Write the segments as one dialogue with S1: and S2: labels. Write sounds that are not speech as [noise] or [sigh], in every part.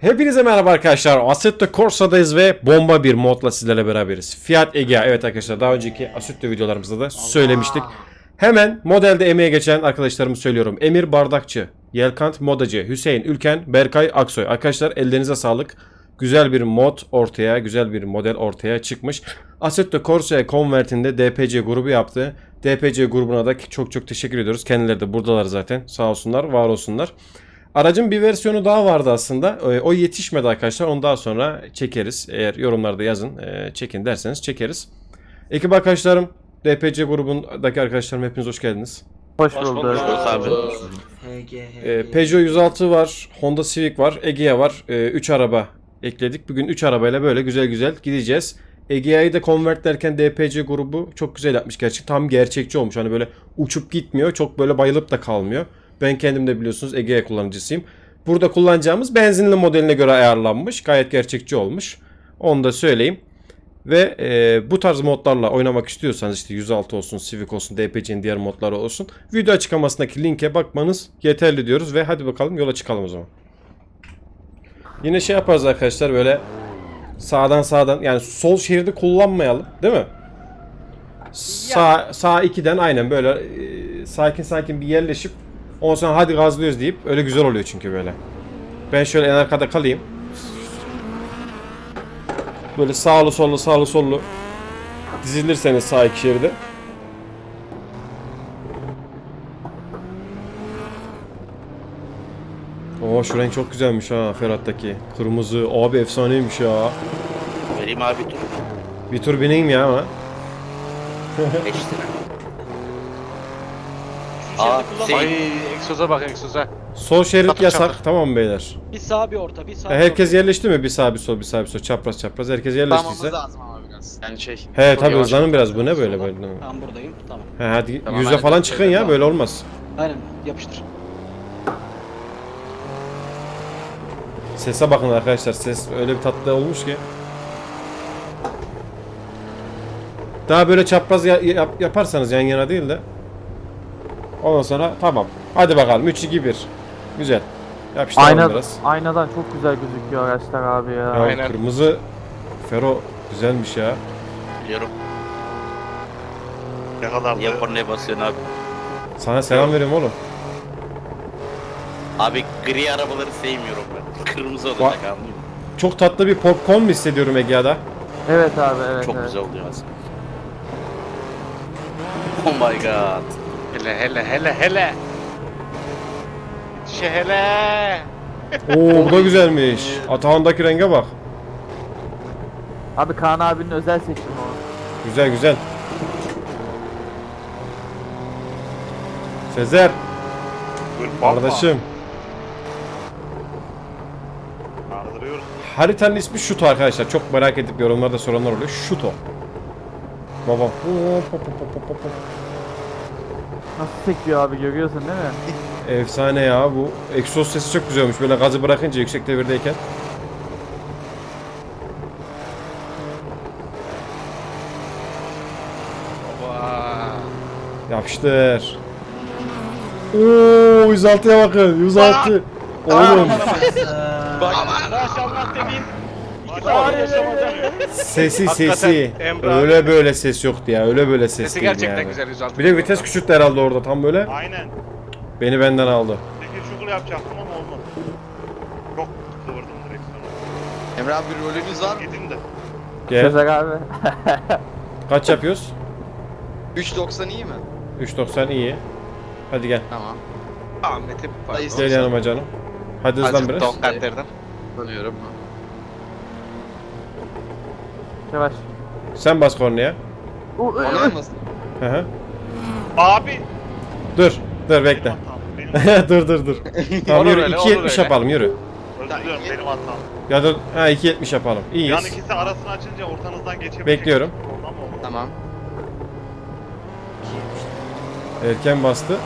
S1: Hepinize merhaba arkadaşlar. Assetto Corsa'dayız ve bomba bir modla sizlerle beraberiz. Fiat Egea. Evet arkadaşlar daha önceki Assetto videolarımızda da söylemiştik. Hemen modelde emeğe geçen arkadaşlarımı söylüyorum. Emir Bardakçı, Yelkant Modacı, Hüseyin Ülken, Berkay Aksoy. Arkadaşlar ellerinize sağlık. Güzel bir mod ortaya, güzel bir model ortaya çıkmış. Assetto Corsa'ya Convert'inde DPC grubu yaptı. DPC grubuna da çok çok teşekkür ediyoruz. Kendileri de buradalar zaten. Sağ olsunlar, var olsunlar. Aracın bir versiyonu daha vardı aslında. Ee, O yetişmedi arkadaşlar. Onu daha sonra çekeriz. Eğer yorumlarda yazın, e, çekin derseniz çekeriz. Ekip arkadaşlarım, DPC grubundaki arkadaşlarım hepiniz hoş geldiniz.
S2: Hoş
S3: Hoş
S2: bulduk.
S3: bulduk abi.
S4: HG,
S1: Ee, Peugeot 106 var, Honda Civic var, Egea var. 3 araba ekledik. Bugün 3 arabayla böyle güzel güzel gideceğiz. Egea'yı da konvertlerken DPC grubu çok güzel yapmış gerçekten. Tam gerçekçi olmuş. Hani böyle uçup gitmiyor. Çok böyle bayılıp da kalmıyor. Ben kendim de biliyorsunuz Egea kullanıcısıyım. Burada kullanacağımız benzinli modeline göre ayarlanmış. Gayet gerçekçi olmuş. Onu da söyleyeyim. Ve e, bu tarz modlarla oynamak istiyorsanız işte 106 olsun, Civic olsun, DPC'nin diğer modları olsun. Video açıklamasındaki linke bakmanız yeterli diyoruz ve hadi bakalım yola çıkalım o zaman. Yine şey yaparız arkadaşlar böyle sağdan sağdan yani sol şeridi kullanmayalım değil mi? Sağ, sağ 2'den aynen böyle e, sakin sakin bir yerleşip ondan sonra hadi gazlıyoruz deyip öyle güzel oluyor çünkü böyle. Ben şöyle en arkada kalayım. Böyle sağlı sollu sağlı sollu dizilirseniz sağ iki şeride. Oo şu renk çok güzelmiş ha Ferhat'taki. Kırmızı. Abi efsaneymiş ya.
S3: Vereyim abi dur.
S1: Bir tur bineyim ya ama.
S3: 5 lira. Aa,
S5: Ay egzoza bak egzoza.
S1: Sol şerit
S5: Çapraz,
S1: yasak.
S5: çapraz.
S1: Tamam mı beyler?
S6: Bir sağ bir orta, bir sağ
S1: E,
S6: bir
S1: herkes
S6: orta.
S1: yerleşti mi? Bir sağ bir sol bir sağ bir sol. Çapraz çapraz. Herkes yerleştiyse.
S2: Tamamız lazım ama biraz. Yani şey.
S1: He
S2: çok
S1: tabii
S2: yavaş.
S1: hızlanın biraz. Bu ne böyle böyle?
S6: Tamam buradayım, tamam.
S1: He hadi
S2: Tamam,
S1: yüze
S2: hadi.
S1: falan çıkın ya böyle olmaz.
S6: Aynen, yapıştır.
S1: Sese bakın arkadaşlar. Ses öyle bir tatlı olmuş ki. Daha böyle çapraz ya- yap- yaparsanız yan yana değil de. Ondan sonra tamam. Hadi bakalım 3 2 1. Güzel. Yapıştıralım
S2: Ayna,
S1: biraz.
S2: aynadan çok güzel gözüküyor araçlar abi ya.
S1: Ya
S5: Aynen.
S1: kırmızı Fero güzelmiş ya.
S3: Biliyorum.
S5: Ne kadar
S3: Niye kornaya basıyorsun abi?
S1: Sana selam veriyorum oğlum.
S3: Abi gri arabaları sevmiyorum ben. [laughs] Kırmızı olacak anladın mı?
S1: Çok tatlı bir popcorn mu hissediyorum Egea'da?
S2: Evet abi evet.
S3: Çok
S2: evet.
S3: güzel oluyor aslında. Oh my god.
S5: Hele hele hele hele. Yetişe hele.
S1: Oo bu da güzelmiş. Atağındaki renge bak.
S2: Abi Kaan abinin özel seçimi o.
S1: Güzel güzel. Sezer kardeşim.
S5: Kaldırıyoruz.
S1: Haritanın ismi Şuto arkadaşlar. Çok merak edip yorumlarda soranlar oluyor. Şuto. Baba. Hop, hop, hop, hop, hop, hop.
S2: Nasıl sekiyor abi görüyorsun değil mi? [laughs]
S1: Efsane ya bu. Egzoz sesi çok güzelmiş. Böyle gazı bırakınca yüksek devirdeyken.
S5: Baba.
S1: Yapıştır. Oo 106'ya bakın. 106. Oğlum
S5: Bak. Maşallah dediğin. Yaşamadan.
S1: sesi
S5: Hakikaten
S1: sesi. Öyle böyle ses yoktu ya. Öyle böyle ses
S5: Sesi
S1: değil
S5: gerçekten
S1: yani.
S5: güzel 106.
S1: Bir de vites küçülttü herhalde orada tam böyle.
S7: Aynen.
S1: Beni benden aldı.
S7: Peki şugul yapacaktım ama olmadı. Çok kıvırdım direksiyonu.
S2: Emre abi rolünüz var
S7: Gidin de.
S1: Gel.
S2: Sezer abi. [laughs]
S1: Kaç yapıyoruz?
S2: 3.90 iyi mi?
S1: 3.90 iyi. Hadi gel.
S2: Tamam.
S5: Ahmet'im
S2: Dayı
S5: pardon.
S1: Gel yanıma canım. Hadi hızlan
S5: Azıcık
S1: biraz.
S5: Don Kanter'den.
S2: Sanıyorum. Yavaş.
S1: Sen bas kornaya.
S2: Oynayamaz.
S1: Hı hı.
S7: Abi.
S1: Dur. Dur bekle.
S7: Hatam. Benim, [laughs]
S1: dur dur dur. Tamam
S5: Olur
S1: yürü
S5: öyle,
S1: 2.70
S5: olur öyle.
S1: yapalım yürü.
S7: özür dilerim benim hatam.
S1: Ya da ha 2.70 yapalım.
S7: Yan
S1: İyiyiz.
S7: ikisi arasını açınca ortanızdan geçebilecek.
S1: Bekliyorum.
S7: Problem oldu.
S2: Tamam.
S1: Erken bastı.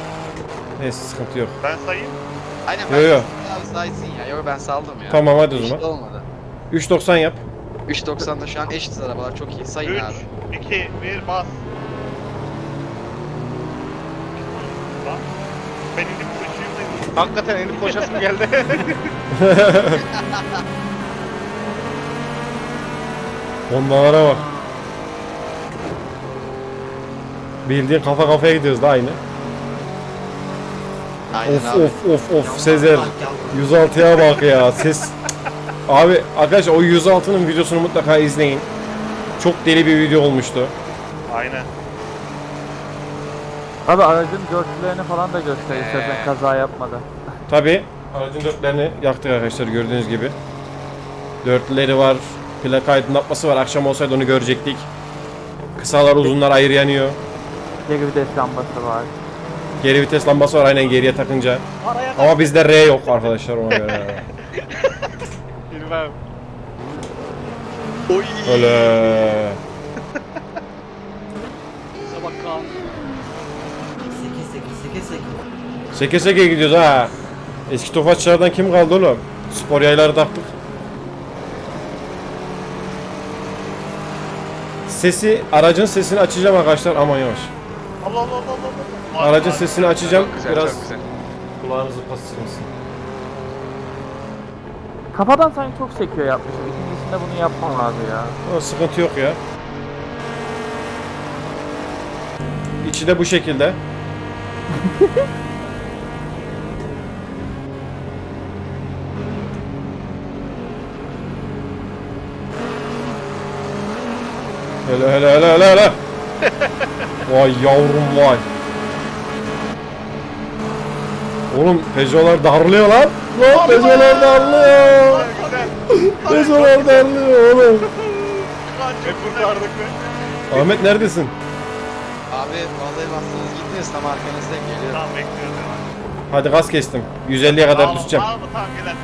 S1: Neyse sıkıntı yok.
S7: Ben sayayım.
S2: Aynen
S1: Yo yo.
S2: Abi saysın ya. Yok ben saldım ya.
S1: Tamam hadi o
S2: Eşit
S1: zaman.
S2: olmadı.
S1: 3.90 yap.
S2: 3.90'da şu an eşit arabalar çok iyi. Sayın
S7: 3,
S2: abi.
S7: 2, 1 bas. Lan. Ben koşuyum dedim.
S5: Hakikaten elim koşasım geldi. [laughs]
S1: Hondalara bak. Bildiğin kafa kafaya gidiyoruz da aynı.
S4: Aynen
S1: of
S4: abi.
S1: of of of Sezer. 106'ya bak ya ses. Abi arkadaşlar o 106'nın videosunu mutlaka izleyin. Çok deli bir video olmuştu.
S7: Aynen.
S2: Abi aracın dörtlülerini falan da göster istersen kaza yapmadan.
S1: Tabi aracın dörtlerini yaktık arkadaşlar gördüğünüz gibi. Dörtlüleri var. Plaka aydınlatması var. Akşam olsaydı onu görecektik. Kısalar uzunlar ayrı yanıyor.
S2: Geri vites lambası var.
S1: Geri vites lambası var aynen geriye takınca. Ama bizde R yok arkadaşlar ona göre. [laughs]
S5: Bilmem.
S4: Oy.
S1: Öyle.
S6: Bize bak Kaan.
S1: 8 8 gidiyoruz ha. Eski tofaşçılardan kim kaldı oğlum? Spor yayları taktık. Sesi, aracın sesini açacağım arkadaşlar. Aman yavaş.
S7: Allah Allah Allah Allah.
S1: Aracın sesini açacağım.
S5: Çok güzel,
S1: Biraz
S5: çok güzel.
S1: kulağınızı pasırmasın.
S2: Kafadan sanki çok sekiyor yapmışım. İkincisinde bunu yapmam abi ya.
S1: Ama sıkıntı yok ya. İçi de bu şekilde. [laughs] hele hele hele hele hele. vay yavrum vay. Oğlum Peugeot'lar darlıyor lan. Lan Peugeot'lar darlıyor. Darlıyor oğlum.
S5: Hep kurtardık be.
S1: Ahmet neredesin?
S4: Abi vallahi bastınız gittiniz tam arkanızdan geliyorum.
S7: Tamam bekliyoruz hemen.
S1: Hadi gaz kestim. 150'ye kadar düşeceğim.
S7: Tamam gidelim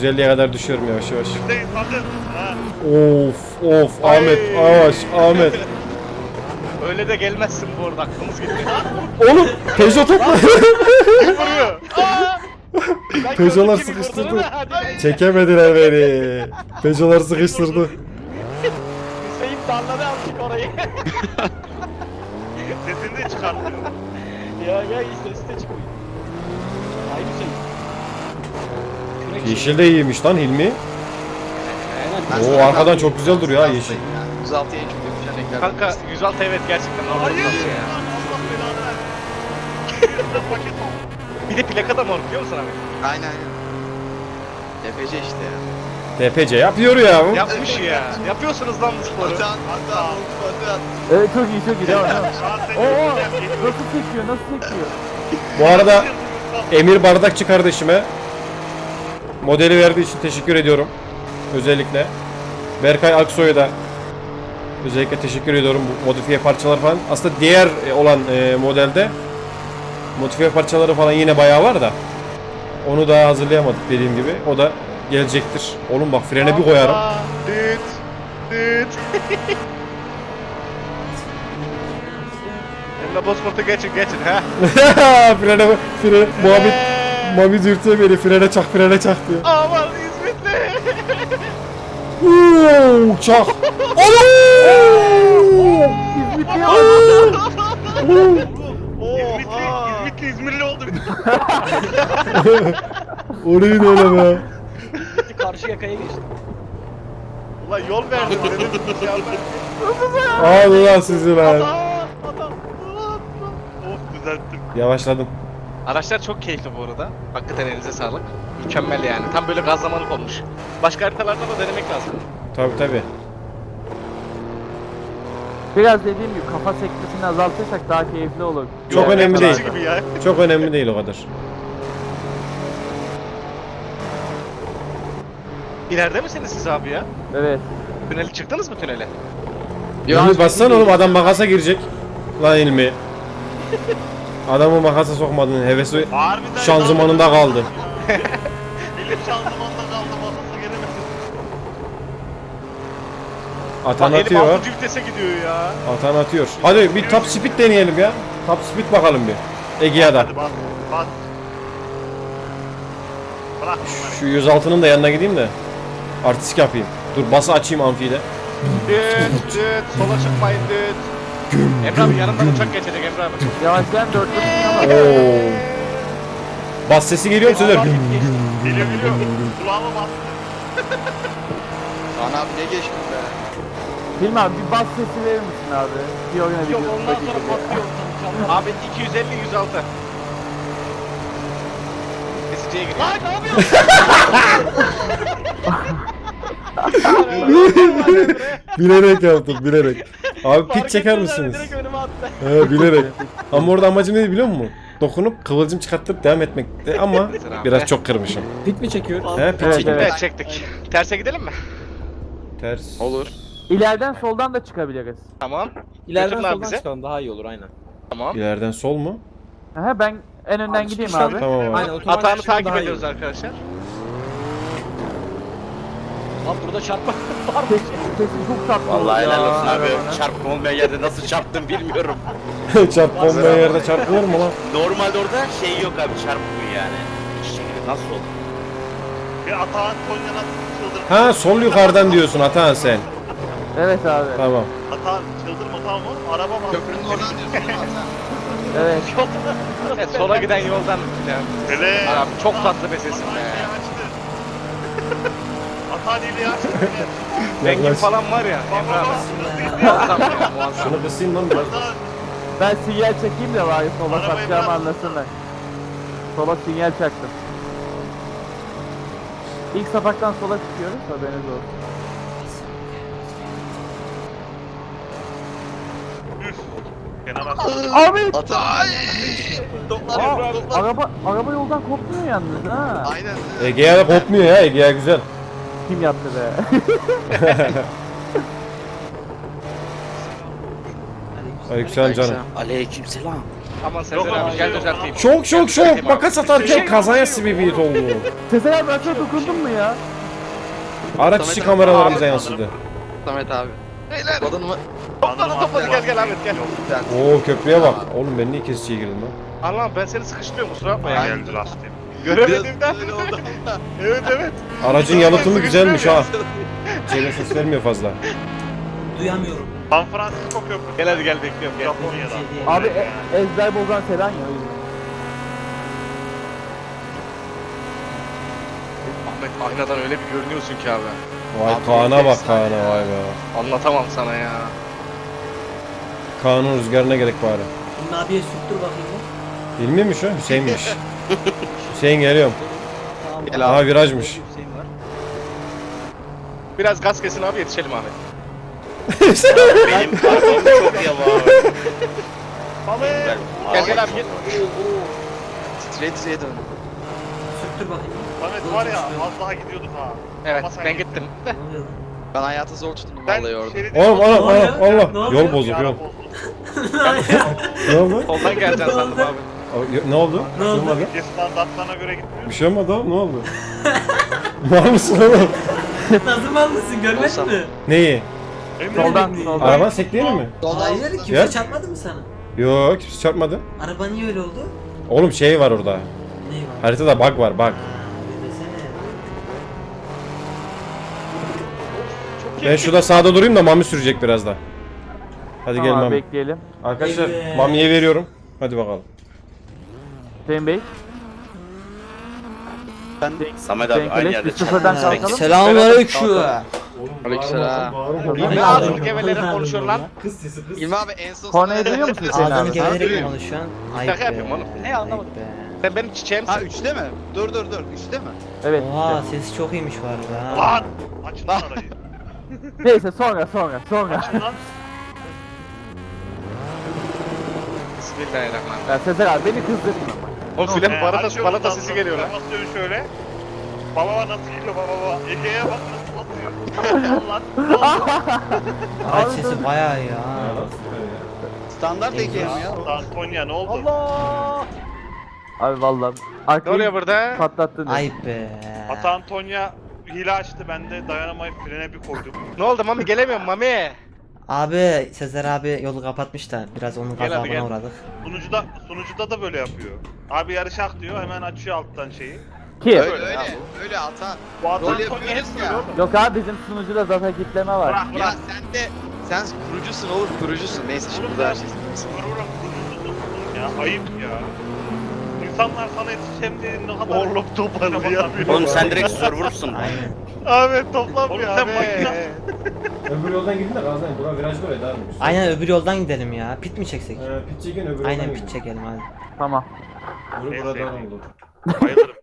S7: ya.
S1: 150'ye kadar düşüyorum yavaş yavaş.
S7: Buradayız hadi. Ha.
S1: Of of Ahmet yavaş Ahmet. [laughs]
S5: Öyle de gelmezsin bu arada aklımız gitti.
S1: Oğlum Peugeot topla.
S5: Vuruyor. [laughs]
S1: Peugeot'lar sıkıştırdı. Çekemediler beni. Peugeot'lar sıkıştırdı.
S6: Hüseyin darladı azıcık orayı. [laughs]
S7: Sesini de çıkartmıyor.
S6: ya ya iyi ses de çıkıyor. Ay Hüseyin. Kürek
S1: Yeşil de iyiymiş lan Hilmi.
S4: Ben
S1: Oo, arkadan çok güzel duruyor ha, yeşil.
S4: 106'ya en çok
S5: Kanka
S4: birisi.
S5: 106 evet gerçekten normal
S7: Hayır.
S5: ya. Bir de plaka da mor biliyor musun abi?
S4: Aynen aynen. Tepece işte ya.
S1: TPC yapıyor ya.
S5: Yapmış ya. Yapıyorsunuz lan bu sporu.
S4: Atan, atan, atan.
S2: Evet çok iyi çok iyi devam devam.
S7: Şu an seni
S2: Oo
S7: göreceğim.
S2: nasıl sekiyor nasıl sekiyor. [laughs]
S1: Bu arada Emir Bardakçı kardeşime modeli verdiği için teşekkür ediyorum. Özellikle. Berkay Aksoy'a da özellikle teşekkür ediyorum bu modifiye parçalar falan. Aslında diğer e, olan e, modelde modifiye parçaları falan yine bayağı var da onu daha hazırlayamadık dediğim gibi. O da gelecektir. Oğlum bak frene bir koyarım.
S5: Düt. Düt. [laughs] Emre Bozkurt'u geçin geçin ha. [laughs]
S1: frene frene Muhammed Mami dürtüyor beni frene çak frene çak diyor.
S5: Aman İzmitli.
S1: Uuu çak. [laughs]
S7: İzmitli, İzmitli.
S1: Orayı da öyle be.
S6: karşı yakaya geçti.
S5: Ulan yol verdim dedim. Şey yapma.
S1: Allah sizi.
S5: Adam, adam.
S7: Of düzelttim.
S1: Yavaşladım.
S5: Araçlar çok keyifli bu arada. Hakikaten elinize sağlık. Mükemmel yani. Tam böyle gazlamalık olmuş. Başka haritalarda da denemek lazım.
S1: Tabi tabi.
S2: Biraz dediğim gibi kafa sekmesini azaltırsak daha keyifli olur.
S1: Çok
S2: Diğer
S1: önemli değil.
S5: Gibi ya.
S1: Çok önemli değil o kadar.
S5: İleride misiniz siz abi ya?
S2: Evet.
S5: Tüneli çıktınız mı tünele?
S1: İlmi bassana oğlum adam makasa girecek. Lan İlmi. Adamı makasa sokmadın hevesi
S7: Harbiden
S1: şanzımanında kaldı. [laughs]
S7: Şanzımanda
S1: Atan
S5: Bak elim
S1: atıyor.
S5: 6. vitese gidiyor ya.
S1: Atan atıyor. Hadi bir top speed deneyelim ya. Top speed bakalım bir. Egea'da.
S7: Hadi bas. Bas. Bırak bunları.
S1: Şu 106'nın da yanına gideyim de. Artistik yapayım. Dur bası açayım amfide.
S5: Düt düt sola çıkmayın düt. Emre abi yanından uçak geçecek Emre abi.
S2: Yavaşlayan dörtlü.
S1: Oo. Bas sesi geliyor mu Sezer?
S6: Geçti.
S7: Geliyor geliyor. Kulağıma bastı.
S4: Kaan abi ne geçtin be?
S2: Abi bir bas sesi verir misin abi? Fiorina
S6: Yok
S2: videosundaki
S6: ondan sonra patlıyor.
S5: Abi 250 106. Kesiciye giriyor.
S6: Lan ne yapıyorsun? [laughs]
S1: bilerek yaptım bilerek. Abi pit
S6: Fark
S1: çeker
S6: etmeden
S1: misiniz?
S6: Direkt önüme attı.
S1: He bilerek. Ama orada amacım neydi biliyor musun? Dokunup kıvılcım çıkartıp devam etmekti ama [laughs] biraz çok kırmışım.
S8: Pit mi çekiyoruz?
S1: He pit
S2: Evet,
S1: çektim.
S2: evet.
S5: Evet çektik. Terse gidelim mi?
S1: Ters.
S4: Olur.
S2: İleriden soldan da çıkabiliriz.
S5: Tamam.
S8: İleriden
S5: Götürün abi
S8: soldan
S5: bize.
S8: çıkalım daha iyi olur aynen.
S5: Tamam.
S1: İleriden sol mu?
S2: Aha, ben en önden
S8: Abi
S2: gideyim
S8: çıkıştan-
S2: abi.
S1: Tamam abi.
S8: Aynen otomatik çıkıştan
S5: takip
S8: daha iyi
S5: ediyoruz
S8: olur.
S5: arkadaşlar.
S6: Lan burada çarpma [laughs] var mı?
S2: Kesin, kesin çok tatlı oldu
S3: Vallahi
S2: ya
S3: helal olsun abi. Çarpma olmayan yerde nasıl çarptım bilmiyorum. [laughs]
S1: Çarp bombaya yerde çarpmıyor mu lan?
S3: Normalde orada şey yok abi çarpmıyor yani. Hiç şekilde nasıl oldu?
S7: Bir Atahan Konya nasıl çıldırdı?
S1: Ha sol yukarıdan diyorsun Atahan sen.
S2: Evet abi.
S1: Tamam.
S7: Atahan çıldırma tamam mı? Araba bastı.
S4: Köprünün oradan diyorsun değil mi Atan?
S2: Evet.
S5: Evet sola giden yoldan. Yani.
S7: Hele.
S5: Abi çok tatlı be sesin be.
S7: iyiliği açtı.
S5: Rengin
S1: Yaklaş.
S5: falan var ya. Emre abi. Muazzam ya muazzam.
S1: Şunu kısayım lan biraz.
S2: Ben sinyal çekeyim de bari sola
S7: bırak.
S2: anlasınlar. Sola sinyal çaktım. İlk sapaktan sola çıkıyoruz haberiniz olsun.
S7: Attı.
S2: Abi!
S4: Atan.
S2: Aa, araba, araba yoldan kopmuyor yalnız ha.
S4: Aynen.
S1: Ege'ye de kopmuyor ya Ege'ye güzel.
S2: Kim yaptı be? [laughs]
S1: Aleykümselam canım.
S3: Aleykümselam.
S5: Aman Sezer
S7: Yok
S5: abi
S7: abi,
S5: gel
S7: yok
S5: düzelteyim.
S1: Şok şok şok. Makas atarken kaza bir bit oldu. [laughs]
S2: Sezer abi ben sana dokundum mu ya?
S1: Araç içi kameralarımıza yansıdı.
S4: Samet abi. Beyler. Odanı mı?
S5: Topladı topladı gel gel Ahmet gel.
S1: Oo köprüye bak. Oğlum ben niye kesiciye girdim lan?
S5: Allah'ım ben seni sıkıştırıyorum kusura bakma ya.
S7: Geldi lastiğim.
S5: Göremediğimden.
S4: Öyle oldu. [laughs]
S5: evet evet.
S1: Aracın yalıtımı güzelmiş ha. Şeyden ses vermiyor fazla.
S8: Duyamıyorum.
S7: San Francisco köprüsü.
S5: Gel hadi gel bekliyorum gel.
S7: Japonya'dan.
S2: Abi e- ezber bozan Selen ya.
S5: Ahmet aynadan öyle bir görünüyorsun ki abi.
S1: Vay
S4: Abi,
S1: Kaan'a bak Kaan'a
S4: ya.
S1: vay be.
S5: Anlatamam sana ya.
S1: Kaan'ın rüzgarına gerek bari.
S8: Şimdi abiye sürttür bakayım mı?
S1: Hilmi mi şu? Hüseyin'miş. [laughs] Hüseyin geliyorum.
S8: Tamam.
S4: Gel
S1: Aha virajmış.
S8: Hüseyin var.
S5: Biraz gaz kesin abi yetişelim Ahmet. [laughs]
S3: Benim arabam çok yavaş.
S5: Gel gel abi gel.
S4: Titreye titreye dön.
S8: Sürttür bakayım.
S7: Samet var ya az daha gidiyorduk ha.
S5: Evet
S7: Ama sen
S5: ben
S7: gittin.
S5: gittim.
S8: Ne oluyor lan?
S4: Ben hayatı zor tutundum
S7: Ben
S4: vallahi orada.
S7: şeridi
S1: Oğlum oğlum oğlum
S8: oluyor?
S1: Yol bozuk yol. [laughs] Ne oldu?
S5: Soldan geleceksin sandım abi.
S1: Ne oldu?
S8: Ne oldu?
S1: olmadı.
S7: Ülke standartlarına göre gitmiyor.
S1: Bir şey olmadı oğlum ne oldu? [laughs] Var mısın oğlum?
S8: Nasıl mallısın görmedin
S4: Olsam.
S8: mi?
S1: Neyi?
S2: Soldan
S8: Emre
S2: soldan.
S1: Araban sekleyelim mi?
S8: Hayır kimse
S1: Ya.
S8: çarpmadı mı sana?
S1: Yok kimse çarpmadı.
S8: Araba niye öyle oldu?
S1: Oğlum şey var orada. Haritada bug var bug. Ben şurada sağda durayım da Mami sürecek biraz da. Hadi gel
S2: Tamam,
S1: Mami.
S2: bekleyelim.
S1: Arkadaşlar
S8: Evet.
S1: Mami'ye veriyorum. Hadi bakalım.
S2: Hüseyin Bey.
S3: Samet abi aynı yerde
S2: bir sıfırdan kalkalım.
S8: Selamünaleyküm.
S4: Aleykümselam.
S5: Ne ağzını gevelere konuşuyor lan?
S8: Kız sesi kız.
S4: İlmi abi en son
S2: Kornayı duyuyor musun Hüseyin
S9: Ağzını
S2: abi?
S9: konuşuyorsun?
S5: Şaka yapıyorum oğlum.
S6: Ne anlamadım.
S9: Be.
S5: Sen benim çiçeğimsin.
S4: Ha üçte mi? Dur dur dur. Üçte mi?
S2: Evet.
S9: Oha
S2: işte.
S9: sesi çok iyiymiş arada. ha.
S7: Lan! Açın lan arayı. [laughs]
S2: Neyse sonra sonra sonra.
S7: Açın lan.
S5: Bismillahirrahmanirrahim.
S2: Ya Sezer abi beni kızdırtma.
S5: Oğlum filan
S7: Ee,
S5: balata,
S7: açıyorum
S5: balata
S7: lan,
S5: sesi
S7: dur,
S5: geliyor lan.
S7: ben Basıyorum şöyle. Baba baba nasıl geliyor baba baba. Ege'ye bak nasıl basıyor. [laughs] Allah.
S9: Araç sesi bayağı iyi ha.
S4: Standart ekleyelim ya.
S7: Lan Konya ne oldu?
S6: Allah!
S2: Abi vallahi.
S5: Ne
S2: Arkayı
S5: oluyor burada?
S2: patlattın.
S9: Ayıp be.
S7: Ata Antonya hile açtı ben de dayanamayıp frene bir koydum.
S5: Ne oldu Mami gelemiyorum Mami.
S9: Abi Sezer abi yolu kapatmış da biraz onun
S5: Gel
S9: gazabına uğradık.
S7: Sunucuda sunucuda da böyle yapıyor. Abi yarışak diyor hemen açıyor alttan şeyi.
S2: Ki.
S4: Öyle öyle. Öyle atan.
S7: Bu Ata
S4: Rol
S7: Antonya hep
S4: yapıyoruz
S7: böyle
S4: ya.
S7: oğlum.
S2: Yok abi bizim sunucuda zaten kitleme var.
S7: Bırak
S4: Ya
S7: bırak.
S4: sen de sen kurucusun oğlum kurucusun. Neyse şimdi
S7: Oğlum
S4: bu da her
S7: sen
S4: şey.
S7: Vururum kurucusun ya ayıp ya. İnsanlar sana yetişeceğim diye ne kadar...
S6: Orluk toparlıyor.
S3: Oğlum sen direkt server'sın lan. [laughs]
S9: Aynen.
S6: Ahmet toplanmıyor
S7: Oğlum sen
S6: abi.
S7: makine- [laughs]
S1: Öbür yoldan gidin de Gazi'den. Bura virajda öyle abi.
S9: Aynen öbür yoldan gidelim ya. Pit mi çeksek?
S1: Ee, pit çekin öbür
S9: Aynen
S1: yoldan
S9: pit
S1: gidin.
S9: çekelim hadi.
S2: Tamam.
S7: En
S1: buradan oldu.
S7: Bayılırım.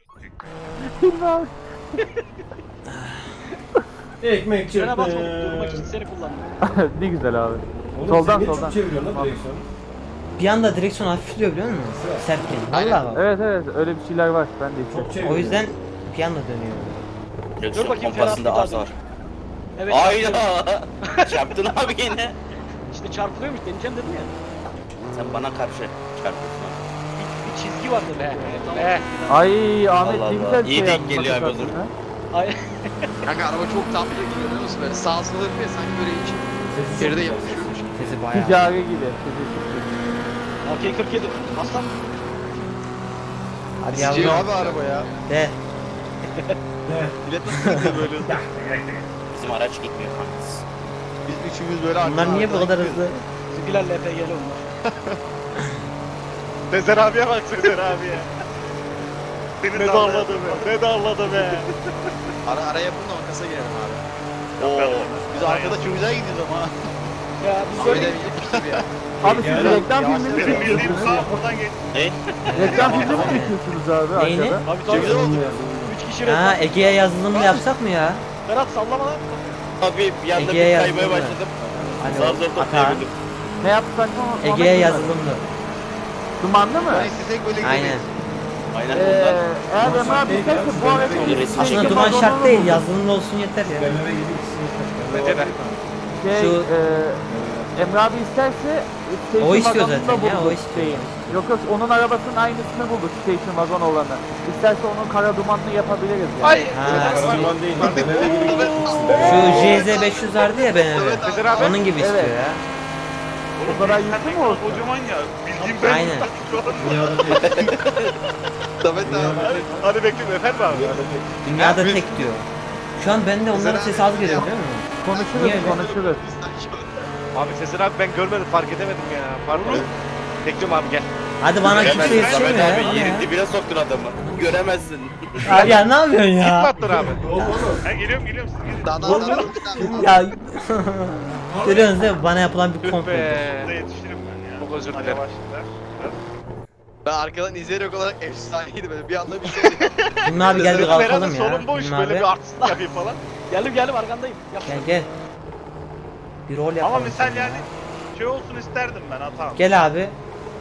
S2: Abi. [laughs]
S1: Ekmek
S6: Frene
S1: çırptı.
S6: basmadım durmak için seni kullandım.
S2: ne güzel abi.
S1: Oğlum
S2: Soldan,
S1: sen
S2: soldan.
S1: çok çeviriyorsun lan direksiyonu.
S9: Bir anda direksiyon hafifliyor biliyor musun? Sert geliyor. Valla bak.
S2: Evet evet öyle bir şeyler var. Ben de
S1: Çok
S2: içiyorum.
S9: O yüzden bir anda dönüyor.
S3: Direksiyon
S6: bakayım,
S3: kompasında
S6: Ferhat, bir daha
S3: var.
S6: Evet.
S3: Hayda. [laughs] Çarptın abi yine.
S6: İşte çarpılıyormuş deneyeceğim dedim ya.
S3: Sen bana karşı çarpıyorsun.
S6: Bir, bir çizgi vardı be. Be.
S2: Ay Ahmet
S3: Allah
S2: ne
S3: Allah.
S2: güzel bir
S3: İyi
S2: şey
S3: denk
S2: yaptın,
S3: geliyor abi,
S2: bakın
S3: özür
S2: sen.
S6: Ay. [laughs]
S4: Kanka araba çok tam gidiyor biliyor musun böyle sağa sola yapıyor sanki böyle hiç geride yapışıyormuş.
S9: Sesi bayağı.
S2: Ticari gibi.
S6: AK-47. Aslan.
S9: Hadi yavrum.
S4: abi araba ya.
S9: De.
S4: Millet nasıl böyle?
S3: Bizim araç gitmiyor kanka.
S4: Biz üçümüz böyle
S9: Bunlar niye bu kadar hızlı?
S6: Bizimkiler LPG'li onlar. [laughs]
S7: Sezer abiye bak Sezer abiye. Seni
S6: Ne
S7: darladı
S6: be. Ne darladı be.
S4: Ara, ara yapın da makasa girelim abi.
S7: Oo.
S4: Biz arkada çok güzel gidiyoruz ama. [laughs]
S6: Ya biz
S4: Böyle
S6: böyle
S4: yapıştır ya.
S2: Abi siz
S1: Yani-
S2: reklam filmini mi
S7: sağ buradan geç.
S2: Reklam filmi mi çekiyorsunuz abi
S9: Neyini?
S2: arkada?
S6: Abi
S4: Çok güzel oldu.
S6: Üç kişi
S9: Ha. Ege'ye yazılım mı yapsak mı ya?
S6: Ferhat sallama lan.
S3: Abi bir anda
S9: Ege'ye
S3: bir
S9: yazdım
S3: kaymaya
S9: ben.
S3: başladım.
S9: Hani
S3: Zar zor
S9: Ata.
S3: toplayabildim.
S2: Ne yapsak mı?
S9: Ege'ye yazılımdı.
S2: Dumanlı mı?
S4: İstesek böyle
S9: Aynen.
S3: Aynen
S2: Ee,
S3: ondan.
S2: eğer Emre abi isterse bu
S3: resim
S9: Aslında duman şart değil yazılımlı olsun yeter ya.
S6: Bence de.
S2: Şey,
S9: Şu-
S2: e, Emre abi isterse station
S9: O istiyor zaten ya, o
S2: bulduk
S9: istiyor.
S2: şeyin. Yok yok onun arabasının aynısını bulduk station wagon olanı. İsterse onun kara dumanını yapabiliriz yani.
S6: Ay.
S9: Ha,
S1: Karaman değil. BMW gibi
S9: şu JZ 500 vardı ya BMW.
S6: Abi.
S9: Onun gibi istiyor
S2: Evet.
S9: ya.
S2: O kadar yüklü mü olsun?
S7: Kocaman ya. Bildiğim ben.
S9: Aynen. [laughs]
S4: Samet abi.
S7: Hadi bekliyorum efendim abi.
S9: Dünyada tek diyor. Şu an bende onların sesi az geliyor değil mi?
S2: Konuşuruz
S9: Niye öyle?
S2: konuşuruz.
S6: Abi Sezer abi ben görmedim fark edemedim ya. Pardon. Bekliyorum abi gel.
S9: Hadi bana kimse yetişemiyor
S3: Samet
S9: ya.
S3: abi. Yerin dibine soktun adamı. Göremezsin.
S9: Abi ya ne yapıyorsun ya?
S6: Attın abi.
S7: Ha geliyorum geliyorum siz gidin.
S4: Daha daha daha.
S9: Ya Görüyorsunuz değil mi? Bana yapılan bir
S6: Tüh
S9: komplo.
S7: Burada
S6: be.
S7: yetişirim ben ya.
S6: Çok özür dilerim.
S4: Ben arkadan izleyerek olarak efsaneydi böyle bir anda bir şey. [laughs]
S9: Hilmi abi gel bir kalkalım
S6: Herhalde
S9: ya.
S6: solun boş böyle
S9: abi.
S6: bir artistlik yapayım falan. Geldim geldim arkandayım. Yap.
S9: Gel gel. Bir rol
S7: Ama
S9: yapalım.
S7: misal yani şey olsun isterdim ben hatam.
S9: Gel abi.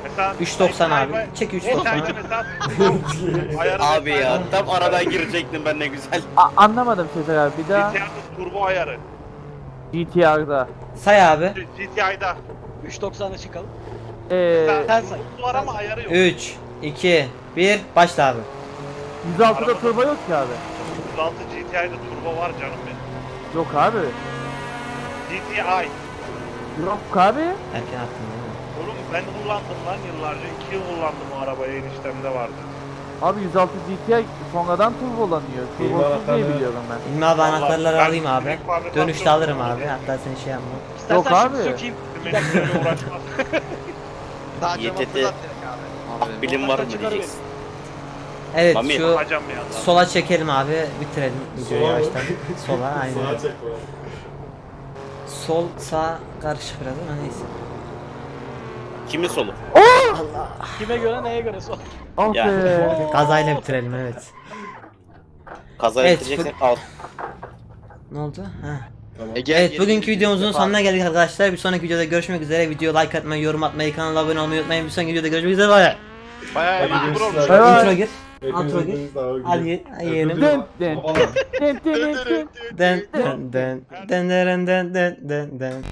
S7: Mesela
S9: 3.90 abi. Çek
S7: Mesela
S9: 3.90.
S7: mesela ayarı
S3: Abi ya
S7: mesela-
S3: tam aradan girecektim ben ne güzel.
S2: A- anlamadım Sezer abi bir daha.
S7: GTA'da turbo ayarı.
S2: GTR'da.
S9: Say abi.
S7: GTI'da.
S6: 3.90'a çıkalım.
S2: Ee,
S6: Sen say.
S7: Turbo var ama ayarı yok.
S9: 3, 2, 1. Başla abi.
S2: 106'da turbo yok ki abi.
S7: 36 GTI'da turbo var canım benim.
S2: Yok abi.
S7: GTI.
S2: Yok abi.
S9: Erken attın değil mi?
S7: Oğlum ben kullandım lan yıllarca. 2 yıl kullandım o arabayı eniştemde vardı.
S2: Abi 106 GTI sonradan turbolanıyor. Turbosuz diye biliyorum ben.
S9: Hilmi abi
S7: Vallahi
S9: anahtarları
S7: ben
S9: alayım abi.
S7: direkt
S9: Dönüşte alırım abi. Hatta sen şey yapma.
S6: İstersen
S2: Yok
S6: şimdi
S2: abi.
S6: sökeyim.
S7: Mesleğiyle uğraşmaz. [laughs]
S4: Daha
S3: YTT.
S4: abi.
S3: Bilim var mı diyeceksin.
S9: Evet
S3: Mami.
S9: şu sola çekelim abi. Bitirelim videoyu
S1: Sola mı?
S9: yavaştan. [laughs] Sola aynen.
S1: Sağa çek bu.
S9: Sol sağ karışık biraz ama neyse.
S3: Kimin solu?
S6: Kime göre neye göre sor.
S2: Oh
S3: Ya.
S2: be.
S9: Kazayla bitirelim evet.
S3: Kaza
S9: Evet,
S3: ettireceksen al.
S9: Ne oldu? Ha.
S4: Ege,
S9: Evet bugünkü videomuzun
S4: defa-
S9: sonuna geldik arkadaşlar. Bir sonraki videoda görüşmek üzere. Video like atmayı, yorum atmayı, kanala abone olmayı unutmayın. Bir sonraki videoda görüşmek üzere. Bye.
S6: Bayağı iyi bir olmuş.
S2: Bay bay.
S9: Intro gir. Hepinizin Antronik.
S1: deniz daha
S9: Ali yeğenim.
S2: Dın dın dın dın dın.
S9: Den den den den den den den den.